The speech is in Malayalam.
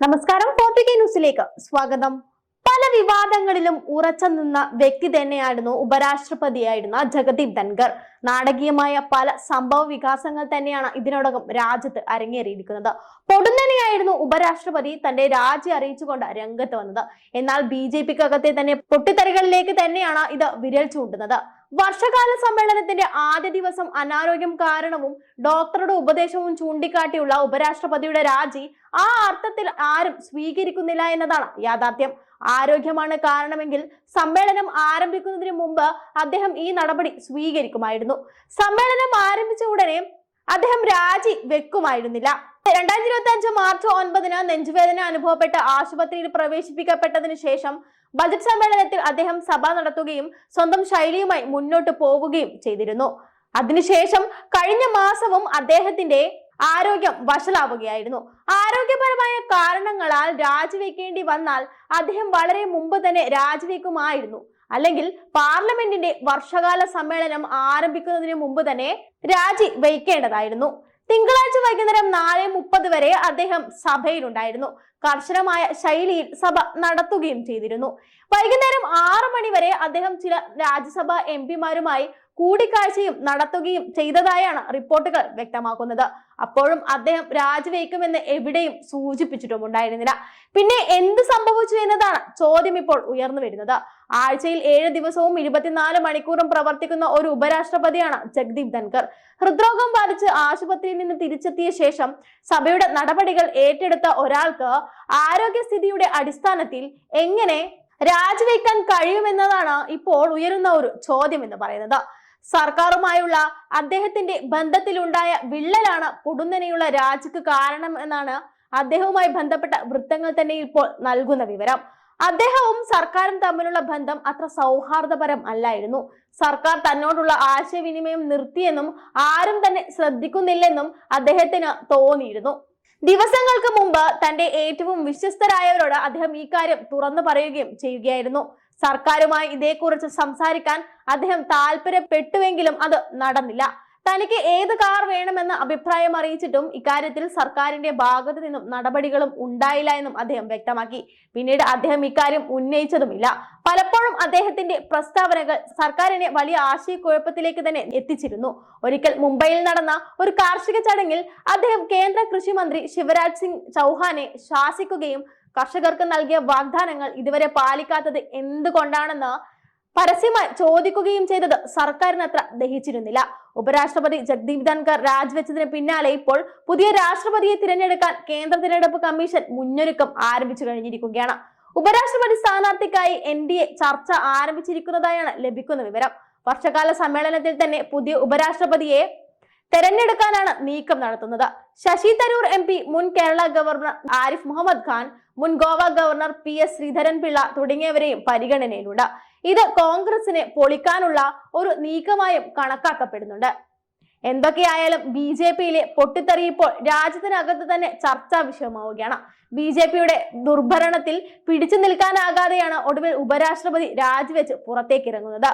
നമസ്കാരം ഫോർട്ടികെ ന്യൂസിലേക്ക് സ്വാഗതം. പല വിവാദങ്ങളിലും ഉറച്ചു നിന്ന വ്യക്തി തന്നെയായിരുന്നു ഉപരാഷ്ട്രപതിയായിരുന്ന ജഗദീപ് ധൻഖർ. നാടകീയമായ പല സംഭവ വികാസങ്ങൾ തന്നെയാണ് ഇതിനോടകം രാജ്യത്ത് അരങ്ങേറിയിരിക്കുന്നത്. പൊടുന്നനെയായിരുന്നു ഉപരാഷ്ട്രപതി തന്റെ രാജി അറിയിച്ചുകൊണ്ട് രംഗത്ത് വന്നത്. എന്നാൽ ബി ജെ പിക്കകത്തെ തന്നെ പൊട്ടിത്തെറികളിലേക്ക് തന്നെയാണ് ഇത് വിരൽ ചൂണ്ടുന്നത്. വർഷകാല സമ്മേളനത്തിന്റെ ആദ്യ ദിവസം അനാരോഗ്യം കാരണവും ഡോക്ടറുടെ ഉപദേശവും ചൂണ്ടിക്കാട്ടിയുള്ള ഉപരാഷ്ട്രപതിയുടെ രാജി ആ അർത്ഥത്തിൽ ആരും സ്വീകരിക്കുന്നില്ല എന്നതാണ് യാഥാർത്ഥ്യം. ആരോഗ്യമാണ് കാരണമെങ്കിൽ സമ്മേളനം ആരംഭിക്കുന്നതിന് മുമ്പ് അദ്ദേഹം ഈ നടപടി സ്വീകരിക്കുമായിരുന്നു. സമ്മേളനം ആരംഭിച്ച ഉടനെ അദ്ദേഹം രാജി വെക്കുമായിരുന്നില്ല. രണ്ടായിരത്തി ഇരുപത്തി അഞ്ച് മാർച്ച് ഒൻപതിന് നെഞ്ചുവേദന അനുഭവപ്പെട്ട് ആശുപത്രിയിൽ പ്രവേശിപ്പിക്കപ്പെട്ടതിന് ശേഷം ബജറ്റ് സമ്മേളനത്തിൽ അദ്ദേഹം സഭ നടത്തുകയും സ്വന്തം ശൈലിയുമായി മുന്നോട്ട് പോവുകയും ചെയ്തിരുന്നു. അതിനുശേഷം കഴിഞ്ഞ മാസവും അദ്ദേഹത്തിന്റെ ആരോഗ്യം വഷളാവുകയായിരുന്നു. ആരോഗ്യപരമായ കാരണങ്ങളാൽ രാജിവെക്കേണ്ടി വന്നാൽ അദ്ദേഹം വളരെ മുമ്പ് തന്നെ രാജിവെക്കുമായിരുന്നു. അല്ലെങ്കിൽ പാർലമെന്റിന്റെ വർഷകാല സമ്മേളനം ആരംഭിക്കുന്നതിന് മുമ്പ് തന്നെ രാജി വയ്ക്കേണ്ടതായിരുന്നു തിങ്കളാഴ്ച വൈകുന്നേരം നാല് മുപ്പത് വരെ അദ്ദേഹം സഭയിലുണ്ടായിരുന്നു. കർശനമായ ശൈലിയിൽ സഭ നടത്തുകയും ചെയ്തിരുന്നു. വൈകുന്നേരം ആറു മണി വരെ അദ്ദേഹം ചില രാജ്യസഭാ എം പിമാരുമായി കൂടിക്കാഴ്ചയും നടത്തുകയും ചെയ്തതായാണ് റിപ്പോർട്ടുകൾ വ്യക്തമാക്കുന്നത്. അപ്പോഴും അദ്ദേഹം രാജിവെക്കുമെന്ന് എവിടെയും സൂചിപ്പിച്ചിട്ടുമുണ്ടായിരുന്നില്ല. പിന്നെ എന്ത് സംഭവിച്ചു എന്നതാണ് ചോദ്യം ഇപ്പോൾ ഉയർന്നു വരുന്നത്. ആഴ്ചയിൽ ഏഴ് ദിവസവും ഇരുപത്തിനാല് മണിക്കൂറും പ്രവർത്തിക്കുന്ന ഒരു ഉപരാഷ്ട്രപതിയാണ് ജഗ്ദീപ് ധൻകർ ഹൃദ്രോഗം ബാധിച്ച് ആശുപത്രിയിൽ നിന്ന് തിരിച്ചെത്തിയ ശേഷം സഭയുടെ നടപടികൾ ഏറ്റെടുത്ത ഒരാൾക്ക് ആരോഗ്യസ്ഥിതിയുടെ അടിസ്ഥാനത്തിൽ എങ്ങനെ രാജിവെക്കാൻ കഴിയുമെന്നതാണ് ഇപ്പോൾ ഉയരുന്ന ഒരു ചോദ്യം എന്ന് പറയുന്നത്. സർക്കാരുമായുള്ള അദ്ദേഹത്തിന്റെ ബന്ധത്തിലുണ്ടായ വിള്ളലാണ് പൊടുന്നനെയുള്ള രാജിക്ക് കാരണം എന്നാണ് അദ്ദേഹവുമായി ബന്ധപ്പെട്ട വൃത്തങ്ങൾ തന്നെ ഇപ്പോൾ നൽകുന്ന വിവരം. അദ്ദേഹവും സർക്കാരും തമ്മിലുള്ള ബന്ധം അത്ര സൗഹാർദ്ദപരം അല്ലായിരുന്നു. സർക്കാർ തന്നോടുള്ള ആശയവിനിമയം നിർത്തിയെന്നും ആരും തന്നെ ശ്രദ്ധിക്കുന്നില്ലെന്നും അദ്ദേഹത്തിന് തോന്നിയിരുന്നു. ദിവസങ്ങൾക്ക് മുമ്പ് തന്റെ ഏറ്റവും വിശ്വസ്തരായവരോട് അദ്ദേഹം ഈ കാര്യം തുറന്നു പറയുകയും ചെയ്യുകയായിരുന്നു. സർക്കാരുമായി ഇതേക്കുറിച്ച് സംസാരിക്കാൻ അദ്ദേഹം താല്പര്യപ്പെട്ടുവെങ്കിലും അത് നടന്നില്ല. തനിക്ക് ഏത് കാർ വേണമെന്ന് അഭിപ്രായം അറിയിച്ചിട്ടും ഇക്കാര്യത്തിൽ സർക്കാരിന്റെ ഭാഗത്തു നിന്നും നടപടികളും ഉണ്ടായില്ല എന്നും അദ്ദേഹം വ്യക്തമാക്കി. പിന്നീട് അദ്ദേഹം ഇക്കാര്യം ഉന്നയിച്ചതുമില്ല. പലപ്പോഴും അദ്ദേഹത്തിന്റെ പ്രസ്താവനകൾ സർക്കാരിനെ വലിയ ആശയക്കുഴപ്പത്തിലേക്ക് തന്നെ എത്തിച്ചിരുന്നു. ഒരിക്കൽ മുംബൈയിൽ നടന്ന ഒരു കാർഷിക ചടങ്ങിൽ അദ്ദേഹം കേന്ദ്ര കൃഷി മന്ത്രി ശിവരാജ് സിംഗ് ചൗഹാനെ ശാസിക്കുകയും കർഷകർക്ക് നൽകിയ വാഗ്ദാനങ്ങൾ ഇതുവരെ പാലിക്കാത്തത് എന്തുകൊണ്ടാണെന്ന് പരസ്യമായി ചോദിക്കുകയും ചെയ്തത് സർക്കാരിന് അത്ര ദഹിച്ചിരുന്നില്ല. ഉപരാഷ്ട്രപതി ജഗ്ദീപ് ധൻഖർ രാജിവെച്ചതിന് പിന്നാലെ ഇപ്പോൾ പുതിയ രാഷ്ട്രപതിയെ തിരഞ്ഞെടുക്കാൻ കേന്ദ്ര തിരഞ്ഞെടുപ്പ് കമ്മീഷൻ മുന്നൊരുക്കം ആരംഭിച്ചു കഴിഞ്ഞിരിക്കുകയാണ്. ഉപരാഷ്ട്രപതി സ്ഥാനാർത്ഥിക്കായി എൻ ഡി എ ചർച്ച ആരംഭിച്ചിരിക്കുന്നതായാണ് ലഭിക്കുന്ന വിവരം. വർഷകാല സമ്മേളനത്തിൽ തന്നെ പുതിയ ഉപരാഷ്ട്രപതിയെ തെരഞ്ഞെടുക്കാനാണ് നീക്കം നടത്തുന്നത്. ശശി തരൂർ എം പി മുൻ കേരള ഗവർണർ ആരിഫ് മുഹമ്മദ് ഖാൻ മുൻ Goa governor P S Sreedharan Pillai തുടങ്ങിയവരെയും പരിഗണനയിലുണ്ട്. ഇത് കോൺഗ്രസിനെ പൊളിക്കാനുള്ള ഒരു നീക്കമായും കണക്കാക്കപ്പെടുന്നുണ്ട്. എന്തൊക്കെയായാലും ബി ജെ പിയിലെ പൊട്ടിത്തെറിയിപ്പോൾ രാജ്യത്തിനകത്ത് തന്നെ ചർച്ചാ വിഷയമാവുകയാണ്. ബി ജെ പിയുടെ ദുർഭരണത്തിൽ പിടിച്ചു നിൽക്കാനാകാതെയാണ് ഒടുവിൽ ഉപരാഷ്ട്രപതി രാജിവെച്ച് പുറത്തേക്കിറങ്ങുന്നത്.